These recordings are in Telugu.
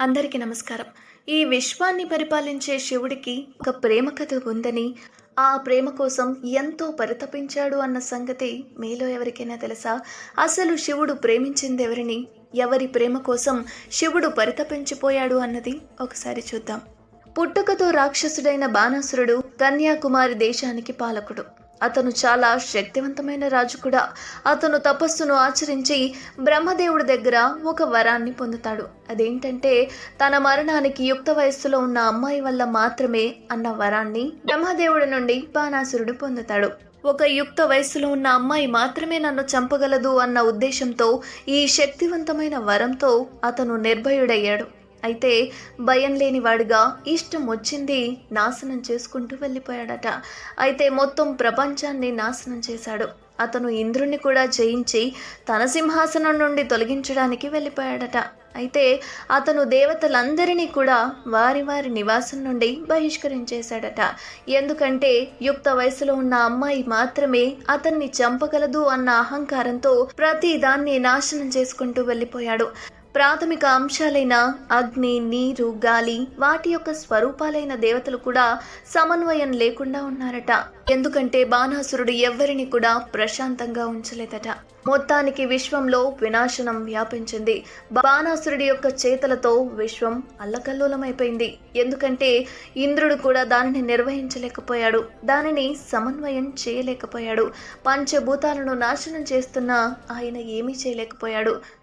అందరికీ నమస్కారం. ఈ విశ్వాన్ని పరిపాలించే శివుడికి ఒక ప్రేమ కథ ఉందని ఆ ప్రేమ కోసం ఎంతో పరితపించాడు అన్న సంగతి మీలో ఎవరికైనా తెలుసా? అసలు శివుడు ప్రేమించింది ఎవరిని ఎవరి ప్రేమ కోసం శివుడు పరితపించిపోయాడు అన్నది ఒకసారి చూద్దాం. పుట్టుకతో రాక్షసుడైన బాణాసురుడు కన్యాకుమారి దేశానికి పాలకుడు. అతను చాలా శక్తివంతమైన రాజు కూడా. అతను తపస్సును ఆచరించి బ్రహ్మదేవుడి దగ్గర ఒక వరాన్ని పొందుతాడు. అదేంటంటే తన మరణానికి యుక్త వయస్సులో ఉన్న అమ్మాయి వల్ల మాత్రమే అన్న వరాన్ని బ్రహ్మదేవుడి నుండి బాణాసురుడు పొందుతాడు. ఒక యుక్త వయస్సులో ఉన్న అమ్మాయి మాత్రమే నన్ను చంపగలదు అన్న ఉద్దేశంతో ఈ శక్తివంతమైన వరంతో అతను నిర్భయుడయ్యాడు. అయితే భయం లేనివాడిగా ఇష్టం వచ్చింది నాశనం చేసుకుంటూ వెళ్ళిపోయాడట. అయితే మొత్తం ప్రపంచాన్ని నాశనం చేశాడు. అతను ఇంద్రుణ్ణి కూడా జయించి తన సింహాసనం నుండి తొలగించడానికి వెళ్ళిపోయాడట. అయితే అతను దేవతలందరినీ కూడా వారి వారి నివాసం నుండి బహిష్కరించేశాడట. ఎందుకంటే యుక్త వయసులో ఉన్న అమ్మాయి మాత్రమే అతన్ని చంపగలదు అన్న అహంకారంతో ప్రతి దాన్ని నాశనం చేసుకుంటూ వెళ్ళిపోయాడు. ప్రాథమిక అంశాలైన అగ్ని నీరు గాలి వాటి యొక్క స్వరూపాలైన దేవతలు కూడా సమన్వయం లేకుండా ఉన్నారట. ఎందుకంటే బాణాసురుడు ఎవ్వరిని కూడా ప్రశాంతంగా ఉంచలేదట. మొత్తానికి విశ్వంలో వినాశనం వ్యాపించింది. బాణాసురుడి యొక్క చేతలతో విశ్వం అల్లకల్లోలమైపోయింది. ఎందుకంటే ఇంద్రుడు కూడా దానిని నిర్వహించలేకపోయాడు. దానిని సమన్వయం చేయలేకపోయాడు. పంచభూతాలను నాశనం చేస్తున్న ఆయన ఏమీ చేయలేకపోయాడు.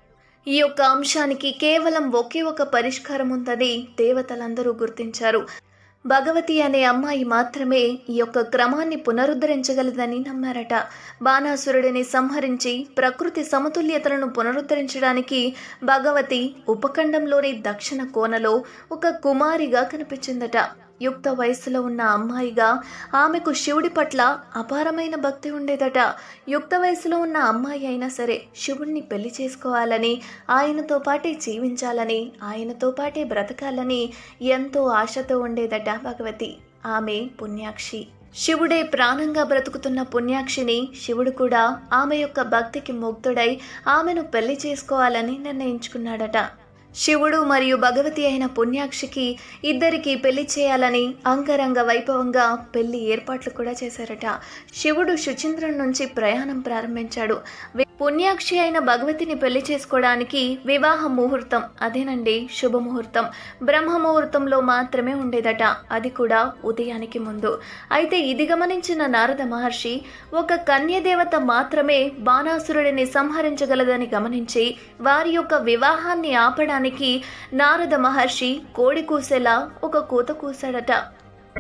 ఈ యొక్క అంశానికి కేవలం ఒకే ఒక పరిష్కారం ఉందని దేవతలందరూ గుర్తించారు. భగవతి అనే అమ్మాయి మాత్రమే ఈ యొక్క క్రమాన్ని పునరుద్ధరించగలదని నమ్మారట. బాణాసురుడిని సంహరించి ప్రకృతి సమతుల్యతలను పునరుద్ధరించడానికి భగవతి ఉపఖండంలోని దక్షిణ కోనలో ఒక కుమారిగా కనిపించిందట. యుక్త వయసులో ఉన్న అమ్మాయిగా ఆమెకు శివుడి పట్ల అపారమైన భక్తి ఉండేదట. యుక్త వయసులో ఉన్న అమ్మాయి అయినా సరే శివుణ్ణి పెళ్ళి చేసుకోవాలని ఆయనతో పాటే జీవించాలని ఆయనతో పాటే బ్రతకాలని ఎంతో ఆశతో ఉండేదట భగవతి. ఆమె పుణ్యాక్షి. శివుడే ప్రాణంగా బ్రతుకుతున్న పుణ్యాక్షిని శివుడు కూడా ఆమె యొక్క భక్తికి ముగ్ధుడై ఆమెను పెళ్ళి చేసుకోవాలని నిర్ణయించుకున్నాడట. శివుడు మరియు భగవతి అయిన పుణ్యాక్షికి ఇద్దరికి పెళ్ళి చేయాలని అంగరంగ వైభవంగా పెళ్ళి ఏర్పాట్లు కూడా చేశారట. శివుడు శుచింద్రం నుంచి ప్రయాణం ప్రారంభించాడు. పుణ్యాక్షి అయిన భగవతిని పెళ్ళి చేసుకోవడానికి వివాహ ముహూర్తం అదేనండి శుభముహూర్తం బ్రహ్మ ముహూర్తంలో మాత్రమే ఉండేదట. అది కూడా ఉదయానికి ముందు. అయితే ఇది గమనించిన నారద మహర్షి ఒక కన్యదేవత మాత్రమే బాణాసురుడిని సంహరించగలదని గమనించి వారి యొక్క వివాహాన్ని ఆపడానికి నారద మహర్షి కోడి కూసేలా ఒక కూత కూశాడట.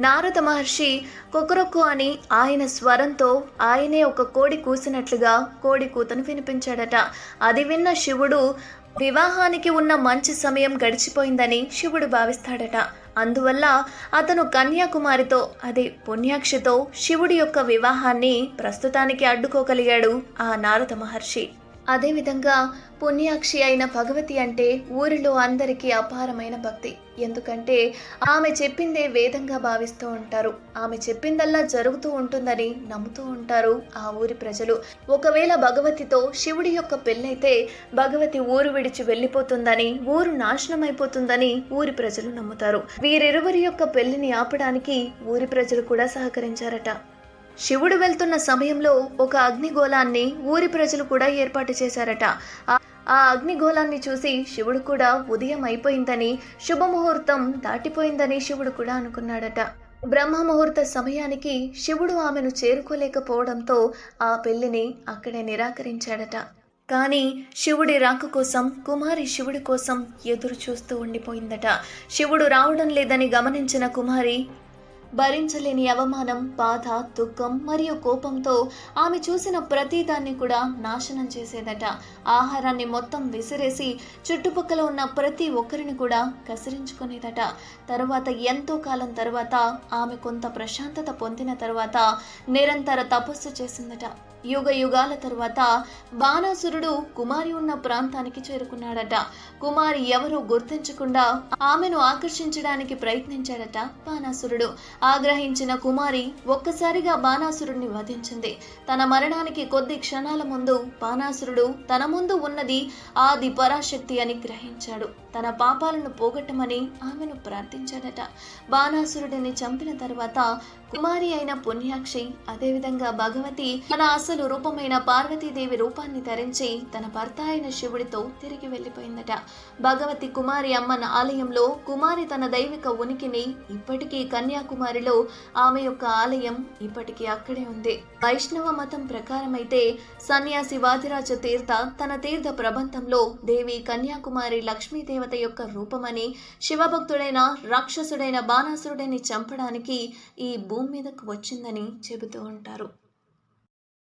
నారద మహర్షి కొకరొక్కు అని ఆయన స్వరంతో ఆయనే ఒక కోడి కూసినట్లుగా కోడి కూతను వినిపించాడట. అది విన్న శివుడు వివాహానికి ఉన్న మంచి సమయం గడిచిపోయిందని శివుడు భావిస్తాడట. అందువల్ల అతను కన్యాకుమారితో అదే పుణ్యాక్షితో శివుడి యొక్క వివాహాన్ని ప్రస్తుతానికి అడ్డుకోగలిగాడు ఆ నారద మహర్షి. అదేవిధంగా పుణ్యాక్షి అయిన భగవతి అంటే ఊరిలో అందరికీ అపారమైన భక్తి. ఎందుకంటే ఆమె చెప్పిందే వేదంగా భావిస్తూ ఉంటారు. ఆమె చెప్పిందల్లా జరుగుతూ ఉంటుందని నమ్ముతూ ఉంటారు ఆ ఊరి ప్రజలు. ఒకవేళ భగవతితో శివుడి యొక్క పెళ్ళైతే భగవతి ఊరు విడిచి వెళ్ళిపోతుందని ఊరు నాశనం అయిపోతుందని ఊరి ప్రజలు నమ్ముతారు. వీరిరువురి యొక్క పెళ్ళిని ఆపడానికి ఊరి ప్రజలు కూడా సహకరించారట. శివుడు వెళ్తున్న సమయంలో ఒక అగ్నిగోళాన్ని ఊరి ప్రజలు కూడా ఏర్పాటు చేశారట. ఆ- అగ్నిగోళాన్ని చూసి శివుడు కూడా ఉదయం అయిపోయిందని శుభముహూర్తం దాటిపోయిందని శివుడు కూడా అనుకున్నాడట. బ్రహ్మ ముహూర్త సమయానికి శివుడు ఆమెను చేరుకోలేకపోవడంతో ఆ పెళ్ళిని అక్కడే నిరాకరించాడట. కానీ శివుడి రాక కోసం కుమారి శివుడి కోసం ఎదురు చూస్తూ ఉండిపోయిందట. శివుడు రావడం లేదని గమనించిన కుమారి భరించలేని అవమానం బాధ దుఃఖం మరియు కోపంతో ఆమె చూసిన ప్రతిదాన్ని కూడా నాశనం చేసేదట. ఆహారాన్ని మొత్తం విసిరేసి చుట్టుపక్కల ఉన్న ప్రతి ఒక్కరిని కూడా కసిరించుకునేదట. తరువాత ఎంతో కాలం తర్వాత ఆమె కొంత ప్రశాంతత పొందిన తర్వాత నిరంతర తపస్సు చేసిందట. యుగ యుగాల తర్వాత బాణాసురుడు కుమారి ఉన్న ప్రాంతానికి చేరుకున్నాడట. కుమారి ఎవరూ గుర్తించకుండా ఆమెను ఆకర్షించడానికి ప్రయత్నించాడట బాణాసురుడు. ఆగ్రహించిన కుమారి ఒక్కసారిగా బాణాసురుడిని వధించింది. తన మరణానికి కొద్ది క్షణాల ముందు బాణాసురుడు తన ముందు ఉన్నది ఆది పరాశక్తి అని గ్రహించాడు. తన పాపాలను పోగొట్టమని ఆమెను ప్రార్థించాడట. బాణాసురుడిని చంపిన తర్వాత కుమారి అయిన పుణ్యాక్షి అదేవిధంగా భగవతి తన అసలు రూపమైన పార్వతీదేవి రూపాన్ని ధరించి తన భర్త అయిన శివుడితో తిరిగి వెళ్ళిపోయిందట. భగవతి కుమారి అమ్మన ఆలయంలో కుమారి తన దైవిక ఉనికిని ఇప్పటికీ కన్యాకుమారి కన్యాకుమారిలో ఆమె యొక్క ఆలయం ఇప్పటికీ అక్కడే ఉంది. వైష్ణవ మతం ప్రకారమైతే సన్యాసి వాదిరాజ తీర్థ తన తీర్థ ప్రబంధంలో దేవి కన్యాకుమారి లక్ష్మీదేవత యొక్క రూపమని శివభక్తుడైన రాక్షసుడైన బాణాసురుడిని చంపడానికి ఈ భూమి మీదకు వచ్చిందని చెబుతూ ఉంటారు.